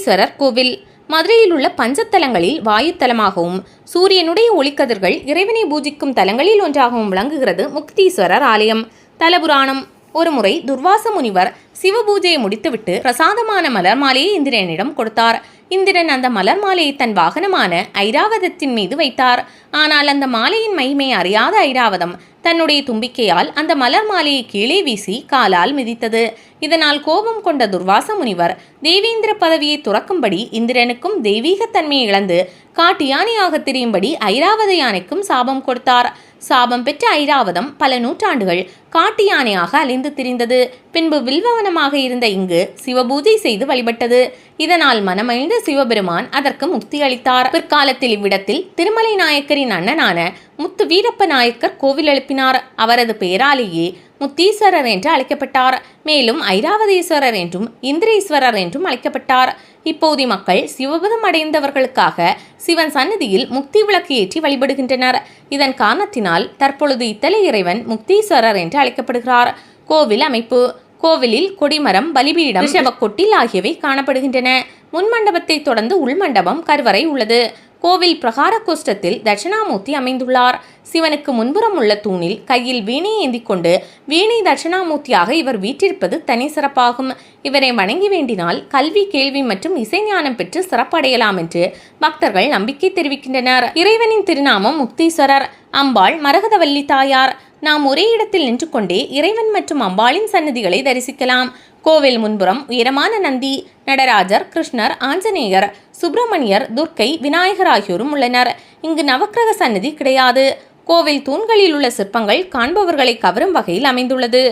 முக்தீஸ்வரர் கோவில். மதுரையில் உள்ள பஞ்சத்தலங்களில் வாயுத்தலமாகவும் சூரியனுடைய ஒளிக்கதிர்கள் இறைவனை பூஜிக்கும் தலங்களில் ஒன்றாகவும் விளங்குகிறது முக்தீஸ்வரர் ஆலயம். தலபுராணம். ஒருமுறை துர்வாச முனிவர் சிவபூஜையை முடித்துவிட்டு பிரசாதமான மலர் மாலையை இந்திரனிடம் கொடுத்தார். இந்திரன் அந்த மலர் மாலையை தன் வாகனமான ஐராவதத்தின் மீது வைத்தார். ஆனால் அந்த மாலையின் மகிமை அறியாத ஐராவதம் தன்னுடைய தும்பிக்கையால் அந்த மலர் மாலையை கீழே வீசி காலால் மிதித்தது. இதனால் கோபம் கொண்ட துர்வாச முனிவர் தேவேந்திர பதவியை துறக்கும்படி இந்திரனுக்கும் தெய்வீகத்தன்மையை இழந்து காட்டு யானையாக திரியும்படி ஐராவத யானைக்கும் சாபம் கொடுத்தார். சாபம் பெற்ற ஐராவதம் பல நூற்றாண்டுகள் காட்டு யானையாக அலைந்து திரிந்தது. பின்பு வில்வவனமாக இருந்த இங்கு சிவபூஜை செய்து வழிபட்டது. இதனால் மனமகிழ்ந்த சிவபெருமான் அதற்கு முக்தி அளித்தார். பிற்காலத்தில் இவ்விடத்தில் திருமலை நாயக்கரின் அண்ணனான முத்து வீரப்ப நாயக்கர் கோவில் எழுப்பினார். அவரது பெயராலேயே முத்தீஸ்வரர் என்று அழைக்கப்பட்டார். மேலும் ஐராவதீஸ்வரர் என்றும் இந்திரீஸ்வரர் என்றும் அழைக்கப்பட்டார். இப்போது மக்கள் சிவபதம் அடைந்தவர்களுக்காக சிவன் சன்னதியில் முக்தி விளக்கு ஏற்றி வழிபடுகின்றனர். இதன் காரணத்தினால் தற்பொழுது இத்தலை இறைவன் முக்தீஸ்வரர் என்று அழைக்கப்படுகிறார். கோவில் அமைப்பு. கோவிலில் கொடிமரம் பலிபீடம் ரிஷபக்கொட்டில் ஆகியவை காணப்படுகின்றன. முன்மண்டபத்தை தொடர்ந்து உள்மண்டபம் கருவறை உள்ளது. கோவில் பிரகார கோஷ்டத்தில் தட்சிணாமூர்த்தி அமைந்துள்ளார். சிவனுக்கு முன்புறம் உள்ள தூணில் கையில் வீணை ஏந்தி கொண்டு வீணை தட்சிணாமூர்த்தியாக இவர் வீற்றிருப்பது தனி சிறப்பாகும். இவரை வணங்கி வேண்டினால் கல்வி கேள்வி மற்றும் இசை ஞானம் பெற்று சிறப்படையலாம் என்று பக்தர்கள் நம்பிக்கை தெரிவிக்கின்றனர். இறைவனின் திருநாமம் முக்தீஸ்வரர். அம்பாள் மரகதவல்லி தாயார். நாம் ஒரே இடத்தில் நின்று கொண்டே இறைவன் மற்றும் அம்பாளின் சன்னதிகளை தரிசிக்கலாம். கோவில் முன்புறம் உயரமான நந்தி நடராஜர் கிருஷ்ணர் ஆஞ்சநேயர் சுப்பிரமணியர் துர்க்கை விநாயகர் ஆகியோரும் உள்ளனர். இங்கு நவக்கிரக சன்னதி கிடையாது. கோவில் தூண்களில் உள்ள சிற்பங்கள் காண்பவர்களை கவரும் வகையில் அமைந்துள்ளது.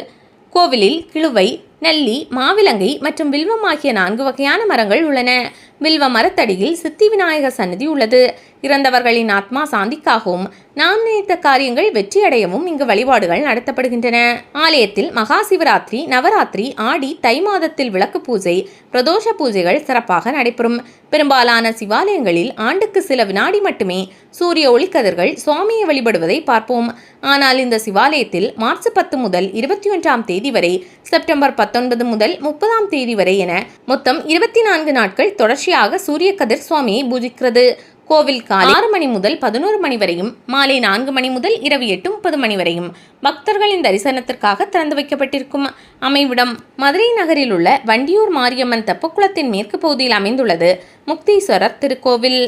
கோவிலில் கிழுவை நல்லி மாவிலங்கை மற்றும் வில்வம் ஆகிய நான்கு வகையான மரங்கள் உள்ளன. வில்வ மரத்தடியில் சித்தி விநாயகர் சன்னதி உள்ளது. இறந்தவர்களின் ஆத்மா சாந்திக்காகவும் நாம் நினைத்த காரியங்கள் வெற்றியடையவும் இங்கு வழிபாடுகள் நடத்தப்படுகின்றன. ஆலயத்தில் மகா சிவராத்திரி நவராத்திரி ஆடி தை மாதத்தில் விளக்கு பூஜை பிரதோஷ பூஜைகள் சிறப்பாக நடைபெறும். பெரும்பாலான சிவாலயங்களில் ஆண்டுக்கு சில வினாடி மட்டுமே சூரிய ஒளிக்கதிர்கள் சுவாமியை வழிபடுவதை பார்ப்போம். ஆனால் இந்த சிவாலயத்தில் மார்ச் பத்து முதல் இருபத்தி ஒன்றாம் தேதி வரை செப்டம்பர் பத்தொன்பது முதல் முப்பதாம் தேதி வரை என மொத்தம் இருபத்தி நான்கு நாட்கள் தொடர்ச்சி தொடர்ச்சியாக சூரிய கதிர் சுவாமியை பூஜிக்கிறது. கோவில் காலை ஆறு மணி முதல் பதினோரு மணி வரையும் மாலை நான்கு மணி முதல் இரவு எட்டு முப்பது மணி வரையும் பக்தர்களின் தரிசனத்திற்காக திறந்து வைக்கப்பட்டிருக்கும் அமைவிடம். மதுரை நகரில் உள்ள வண்டியூர் மாரியம்மன் தெப்பக்குளத்தின் மேற்கு பகுதியில் அமைந்துள்ளது முக்தீஸ்வரர் திருக்கோவில்.